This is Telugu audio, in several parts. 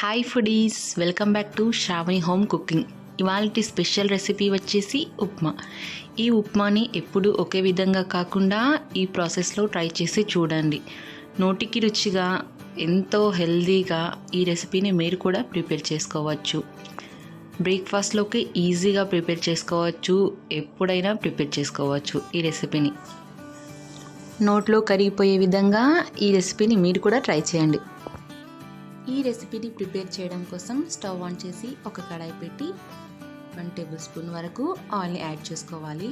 Hi foodies welcome back to Shravani home cooking. ఇవాళ స్పెషల్ రెసిపీ వచ్చేసి ఉప్మా. ఈ ఉప్మాని ఎప్పుడు ఒకే విధంగా కాకుండా ఈ ప్రాసెస్లో ట్రై చేసి చూడండి. నోటికి రుచిగా ఎంతో హెల్దీగా ఈ రెసిపీని మీరు కూడా ప్రిపేర్ చేసుకోవచ్చు. బ్రేక్ఫాస్ట్లోకి ఈజీగా ప్రిపేర్ చేసుకోవచ్చు ఎప్పుడైనా ప్రిపేర్ చేసుకోవచ్చు ఈ రెసిపీని. నోట్లో కరిగిపోయే విధంగా ఈ రెసిపీని మీరు కూడా ట్రై చేయండి. ఈ రెసిపీని ప్రిపేర్ చేయడం కోసం స్టవ్ ఆన్ చేసి ఒక కడాయి పెట్టి వన్ టేబుల్ స్పూన్ వరకు ఆయిల్ని యాడ్ చేసుకోవాలి.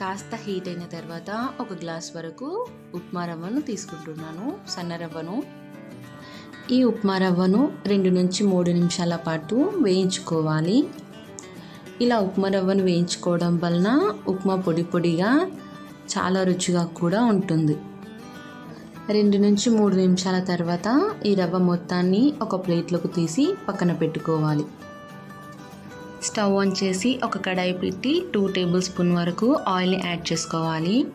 కాస్త హీట్ అయిన తర్వాత ఒక గ్లాస్ వరకు ఉప్మా రవ్వను తీసుకుంటున్నాను సన్న రవ్వను. ఈ ఉప్మా రవ్వను రెండు నుంచి మూడు నిమిషాల పాటు వేయించుకోవాలి. ఇలా ఉప్మా రవ్వను వేయించుకోవడం వలన ఉప్మా పొడి పొడిగా చాలా రుచిగా కూడా ఉంటుంది. రెండు నుంచి మూడు నిమిషాల తర్వాత ఈ రవ్వ మొత్తాన్ని ఒక ప్లేట్లోకి తీసి పక్కన పెట్టుకోవాలి. స్టవ్ ఆన్ చేసి ఒక కడాయి పెట్టి టూ టేబుల్ స్పూన్ వరకు ఆయిల్ని యాడ్ చేసుకోవాలి.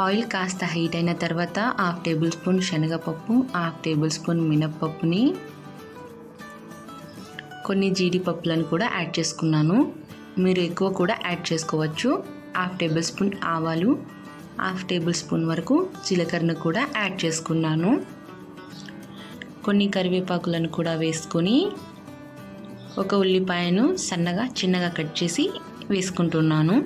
ఆయిల్ కాస్త హీట్ అయిన తర్వాత హాఫ్ టేబుల్ స్పూన్ శనగపప్పు హాఫ్ టేబుల్ స్పూన్ మినప్పప్పుని కొన్ని జీడిపప్పులను కూడా యాడ్ చేసుకున్నాను. మీరు ఎక్కువ కూడా యాడ్ చేసుకోవచ్చు. హాఫ్ టేబుల్ స్పూన్ ఆవాలు హాఫ్ టేబుల్ స్పూన్ వరకు జీలకర్రను కూడా యాడ్ చేసుకున్నాను. కొన్ని కరివేపాకులను కూడా వేసుకొని ఒక ఉల్లిపాయను సన్నగా చిన్నగా కట్ చేసి వేసుకుంటున్నాను.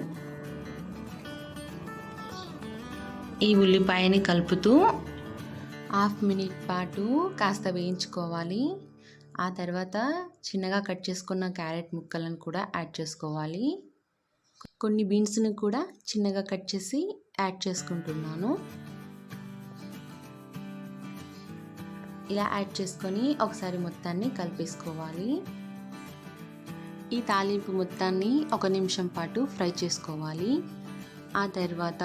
ఈ ఉల్లిపాయని కలుపుతూ హాఫ్ మినిట్ పాటు కాస్త వేయించుకోవాలి. ఆ తర్వాత చిన్నగా కట్ చేసుకున్న క్యారెట్ ముక్కలను కూడా యాడ్ చేసుకోవాలి. కొన్ని బీన్స్ని కూడా చిన్నగా కట్ చేసి యాడ్ చేసుకుంటున్నాను. ఇలా యాడ్ చేసుకొని ఒకసారి మొత్తాన్ని కలిపేసుకోవాలి. ఈ తాలింపు మొత్తాన్ని ఒక నిమిషం పాటు ఫ్రై చేసుకోవాలి. ఆ తర్వాత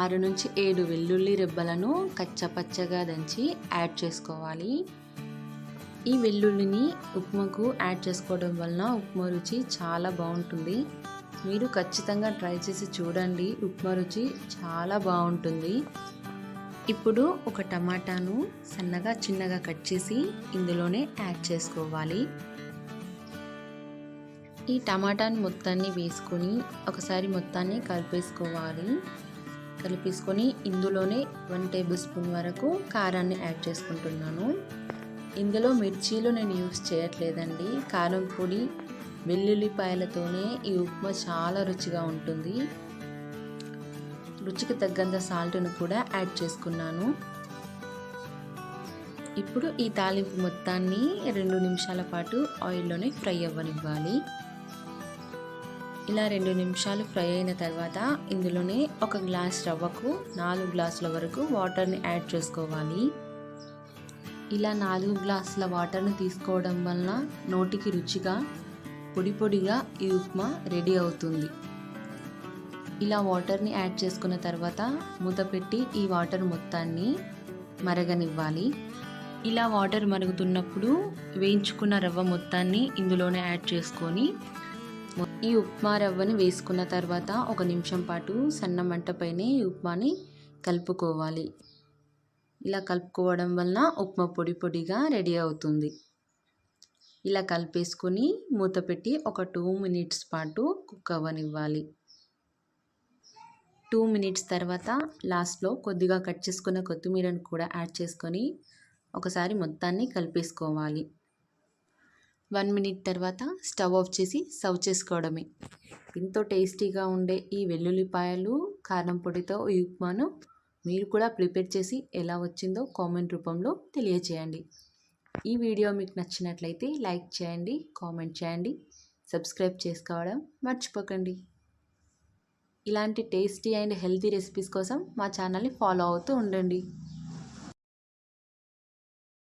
ఆరు నుంచి ఏడు వెల్లుల్లి రెబ్బలను కచ్చపచ్చగా దంచి యాడ్ చేసుకోవాలి. ఈ వెల్లుల్లిని ఉప్మాకు యాడ్ చేసుకోవడం వలన ఉప్మా రుచి చాలా బాగుంటుంది. మీరు ఖచ్చితంగా ట్రై చేసి చూడండి. ఉప్మా రుచి చాలా బాగుంటుంది. ఇప్పుడు ఒక టమాటాను సన్నగా చిన్నగా కట్ చేసి ఇందులోనే యాడ్ చేసుకోవాలి. ఈ టమాటాని మొత్తాన్ని వేసుకొని ఒకసారి మొత్తాన్ని కలిపేసుకోవాలి. కలిపేసుకొని ఇందులోనే వన్ టేబుల్ స్పూన్ వరకు కారాన్ని యాడ్ చేసుకుంటున్నాను. ఇందులో మిర్చీలు నేను యూస్ చేయట్లేదండి. కారం పొడి వెల్లుల్లిపాయలతోనే ఈ ఉప్మా చాలా రుచిగా ఉంటుంది. రుచికి తగ్గంత సాల్ట్ను కూడా యాడ్ చేసుకున్నాను. ఇప్పుడు ఈ తాలింపు మొత్తాన్ని రెండు నిమిషాల పాటు ఆయిల్లోనే ఫ్రై అవ్వనివ్వాలి. ఇలా రెండు నిమిషాలు ఫ్రై అయిన తర్వాత ఇందులోనే ఒక గ్లాస్ రవ్వకు నాలుగు గ్లాసుల వరకు వాటర్ని యాడ్ చేసుకోవాలి. ఇలా నాలుగు గ్లాసుల వాటర్ని తీసుకోవడం వలన నోటికి రుచిగా పొడి పొడిగా ఈ ఉప్మా రెడీ అవుతుంది. ఇలా వాటర్ని యాడ్ చేసుకున్న తర్వాత మూత పెట్టి ఈ వాటర్ మొత్తాన్ని మరగనివ్వాలి. ఇలా వాటర్ మరుగుతున్నప్పుడు వేయించుకున్న రవ్వ మొత్తాన్ని ఇందులోనే యాడ్ చేసుకొని ఈ ఉప్మా రవ్వని వేసుకున్న తర్వాత ఒక నిమిషం పాటు సన్న మంటపైనే ఈ ఉప్మాని కలుపుకోవాలి. ఇలా కలుపుకోవడం వలన ఉప్మా పొడి పొడిగా రెడీ అవుతుంది. ఇలా కలిపేసుకొని మూత పెట్టి ఒక టూ మినిట్స్ పాటు కుక్ అవ్వనివ్వాలి. టూ మినిట్స్ తర్వాత లాస్ట్లో కొద్దిగా కట్ చేసుకున్న కొత్తిమీరను కూడా యాడ్ చేసుకొని ఒకసారి మొత్తాన్ని కలిపేసుకోవాలి. వన్ మినిట్ తర్వాత స్టవ్ ఆఫ్ చేసి సర్వ్ చేసుకోవడమే. ఎంతో టేస్టీగా ఉండే ఈ వెల్లుల్లిపాయలు కారం పొడితో ఈ ఉప్మాను మీరు కూడా ప్రిపేర్ చేసి ఎలా వచ్చిందో కామెంట్ రూపంలో తెలియచేయండి. ఈ వీడియో మీకు నచ్చినట్లయితే లైక్ చేయండి కామెంట్ చేయండి సబ్స్క్రైబ్ చేసుకోవడం మర్చిపోకండి. ఇలాంటి టేస్టీ అండ్ హెల్తీ రెసిపీస్ కోసం మా ఛానల్ని ఫాలో అవుతూ ఉండండి.